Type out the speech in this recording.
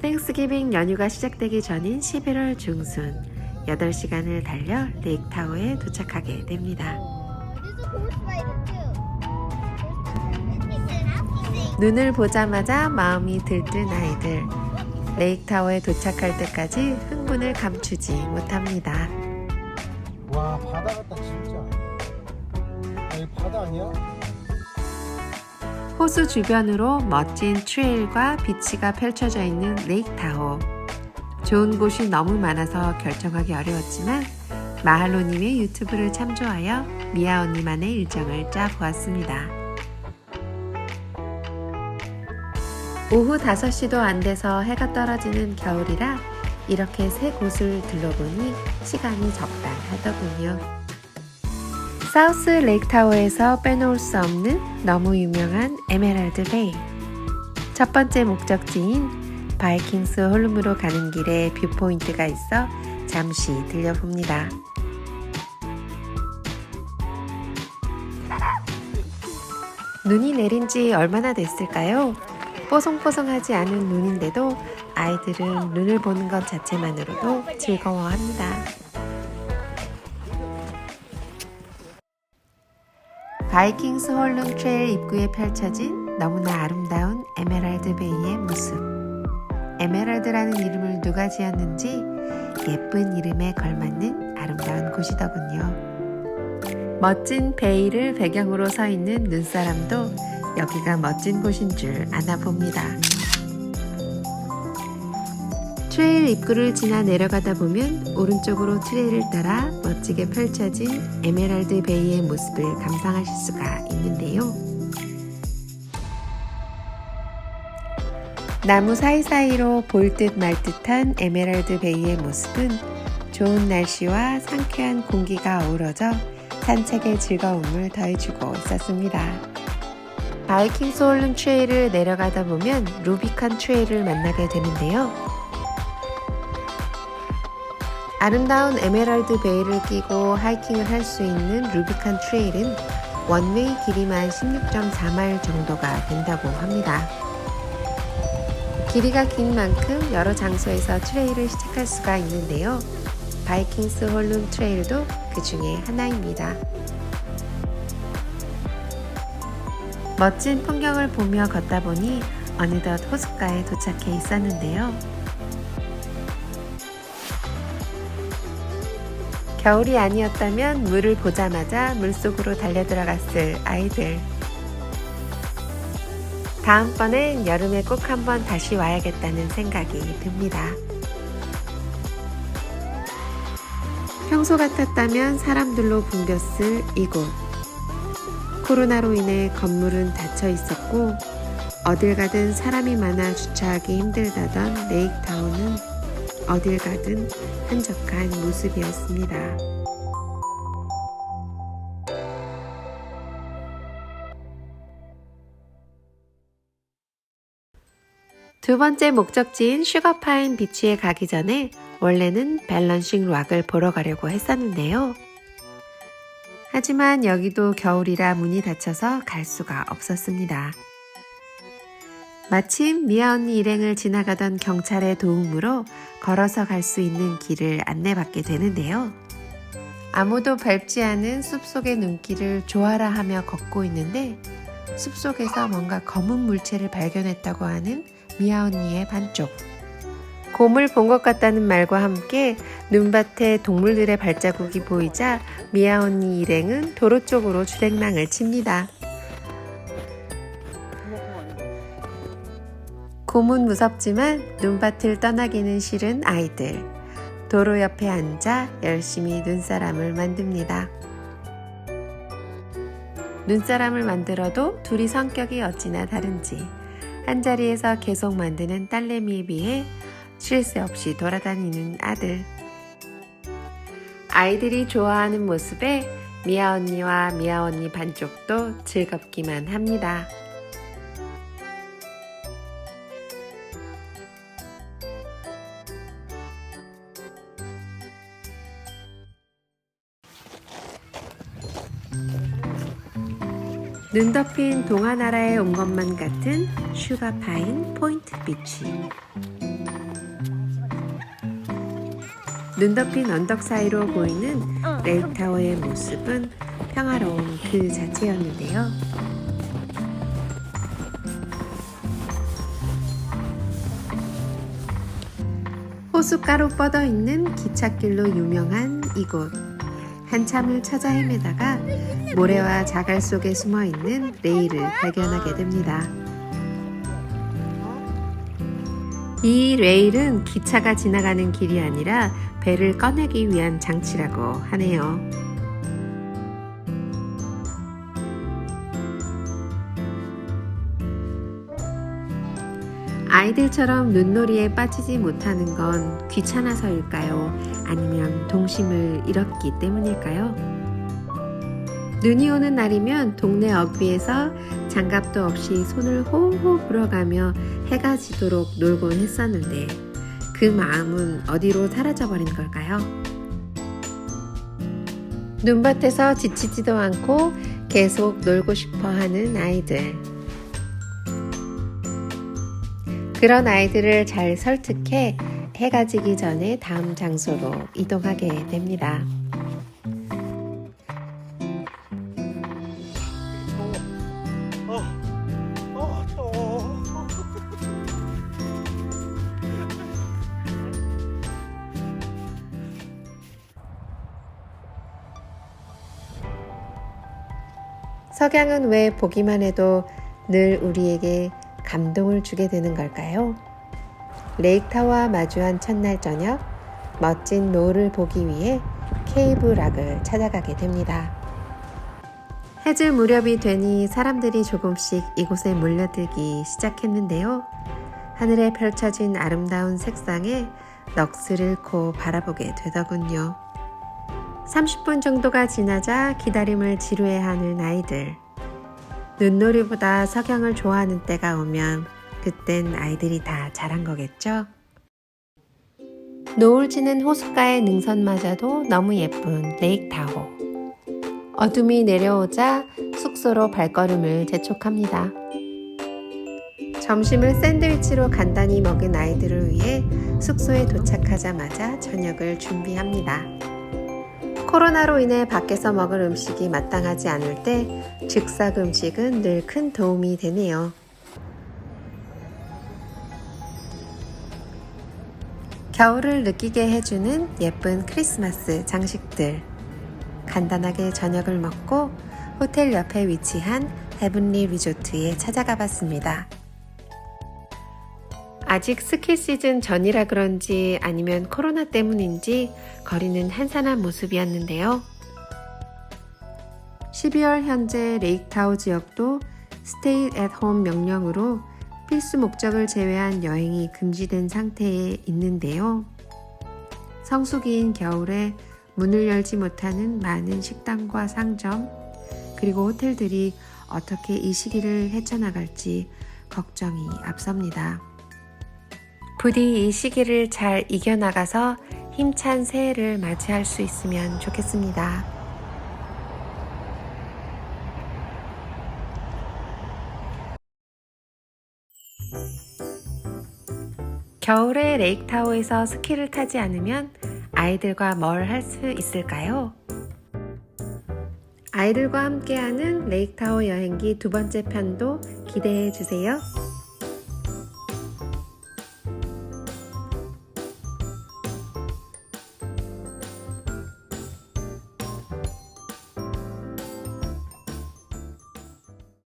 땡스기빙 연휴가 시작되기 전인 11월 중순 8시간을 달려 레이크타워에 도착하게 됩니다. 눈을 보자마자 마음이 들뜬 아이들. 레이크타워에 도착할 때까지 흥분을 감추지 못합니다. 와 바다 같다 진짜 아, 여기 바다 아니야? 호수 주변으로 멋진 트레일과 비치가 펼쳐져 있는 레이크타워. 좋은 곳이 너무 많아서 결정하기 어려웠지만 마할로님의 유튜브를 참조하여 미아 언니만의 일정을 짜보았습니다. 오후 5시도 안 돼서 해가 떨어지는 겨울이라 이렇게 세 곳을 둘러보니 시간이 적당하더군요. 사우스 레이크타워에서 빼놓을 수 없는 너무 유명한 에메랄드 베이. 첫 번째 목적지인 바이킹스 홀룸으로 가는 길에 뷰포인트가 있어 잠시 들려봅니다. 눈이 내린 지 얼마나 됐을까요? 뽀송뽀송하지 않은 눈인데도 아이들은 눈을 보는 것 자체만으로도 즐거워합니다. 바이킹스 홀룸 트레일 입구에 펼쳐진 너무나 아름다운 에메랄드 베이의 모습. 에메랄드라는 이름을 누가 지었는지 예쁜 이름에 걸맞는 아름다운 곳이더군요. 멋진 베이를 배경으로 서 있는 눈사람도 여기가 멋진 곳인 줄 아나 봅니다. 트레일 입구를 지나 내려가다 보면 오른쪽으로 트레일을 따라 멋지게 펼쳐진 에메랄드 베이의 모습을 감상하실 수가 있는데요. 나무 사이사이로 볼 듯 말 듯한 에메랄드 베이의 모습은 좋은 날씨와 상쾌한 공기가 어우러져 산책의 즐거움을 더해주고 있었습니다. 바이킹 소울름 트레일을 내려가다 보면 루비칸 트레일을 만나게 되는데요. 아름다운 에메랄드 베이를 끼고 하이킹을 할 수 있는 루비칸 트레일은 원웨이 길이만 16.4마일 정도가 된다고 합니다. 길이가 긴 만큼 여러 장소에서 트레일을 시작할 수가 있는데요. 바이킹스 홀룸 트레일도 그 중에 하나입니다. 멋진 풍경을 보며 걷다 보니 어느덧 호숫가에 도착해 있었는데요. 겨울이 아니었다면 물을 보자마자 물속으로 달려 들어갔을 아이들. 다음번엔 여름에 꼭 한번 다시 와야겠다는 생각이 듭니다. 평소 같았다면 사람들로 붐볐을 이곳. 코로나로 인해 건물은 닫혀 있었고, 어딜 가든 사람이 많아 주차하기 힘들다던 레이크타운은 어딜 가든 한적한 모습이었습니다. 두 번째 목적지인 슈거파인 비치에 가기 전에 원래는 밸런싱 락을 보러 가려고 했었는데요. 하지만 여기도 겨울이라 문이 닫혀서 갈 수가 없었습니다. 마침 미아 언니 일행을 지나가던 경찰의 도움으로 걸어서 갈 수 있는 길을 안내받게 되는데요. 아무도 밟지 않은 숲속의 눈길을 좋아라 하며 걷고 있는데 숲속에서 뭔가 검은 물체를 발견했다고 하는 미아 언니의 반쪽. 곰을 본 것 같다는 말과 함께 눈밭에 동물들의 발자국이 보이자 미아 언니 일행은 도로 쪽으로 주행랑을 칩니다. 곰은 무섭지만 눈밭을 떠나기는 싫은 아이들. 도로 옆에 앉아 열심히 눈사람을 만듭니다. 눈사람을 만들어도 둘이 성격이 어찌나 다른지 한 자리에서 계속 만드는 딸내미에 비해 쉴 새 없이 돌아다니는 아들. 아이들이 좋아하는 모습에 미아 언니와 미아 언니 반쪽도 즐겁기만 합니다. 눈 덮인 동화 나라에 온 것만 같은 슈가 파인 포인트 비치. 눈 덮인 언덕 사이로 보이는 레이크타워의 모습은 평화로운 그 자체였는데요. 호숫가로 뻗어 있는 기찻길로 유명한 이곳. 한참을 찾아 헤매다가 모래와 자갈 속에 숨어 있는 레일을 발견하게 됩니다. 이 레일은 기차가 지나가는 길이 아니라 배를 꺼내기 위한 장치라고 하네요. 아이들처럼 눈놀이에 빠지지 못하는 건 귀찮아서일까요? 아니면 동심을 잃었기 때문일까요? 눈이 오는 날이면 동네 어귀에서 장갑도 없이 손을 호호 불어가며 해가 지도록 놀곤 했었는데 그 마음은 어디로 사라져버린 걸까요? 눈밭에서 지치지도 않고 계속 놀고 싶어 하는 아이들. 그런 아이들을 잘 설득해 해가 지기 전에 다음 장소로 이동하게 됩니다. 석양은 왜 보기만 해도 늘 우리에게 감동을 주게 되는 걸까요? 레이크타워와 마주한 첫날 저녁, 멋진 노을을 보기 위해 케이브 락을 찾아가게 됩니다. 해질 무렵이 되니 사람들이 조금씩 이곳에 몰려들기 시작했는데요. 하늘에 펼쳐진 아름다운 색상에 넋을 잃고 바라보게 되더군요. 30분 정도가 지나자 기다림을 지루해하는 아이들. 눈놀이보다 석양을 좋아하는 때가 오면 그땐 아이들이 다 자란 거겠죠? 노을 지는 호숫가의 능선마저도 너무 예쁜 레이크 타호. 어둠이 내려오자 숙소로 발걸음을 재촉합니다. 점심을 샌드위치로 간단히 먹은 아이들을 위해 숙소에 도착하자마자 저녁을 준비합니다. 코로나로 인해 밖에서 먹을 음식이 마땅하지 않을 때 즉석 음식은 늘 큰 도움이 되네요. 겨울을 느끼게 해주는 예쁜 크리스마스 장식들. 간단하게 저녁을 먹고 호텔 옆에 위치한 헤븐리 리조트에 찾아가 봤습니다. 아직 스키 시즌 전이라 그런지 아니면 코로나 때문인지 거리는 한산한 모습이었는데요. 12월 현재 레이크타워 지역도 스테이 앳홈 명령으로 필수 목적을 제외한 여행이 금지된 상태에 있는데요. 성수기인 겨울에 문을 열지 못하는 많은 식당과 상점, 그리고 호텔들이 어떻게 이 시기를 헤쳐나갈지 걱정이 앞섭니다. 부디 이 시기를 잘 이겨나가서 힘찬 새해를 맞이할 수 있으면 좋겠습니다. 겨울에 레이크타워에서 스키를 타지 않으면 아이들과 뭘 할 수 있을까요? 아이들과 함께하는 레이크타워 여행기 두 번째 편도 기대해 주세요.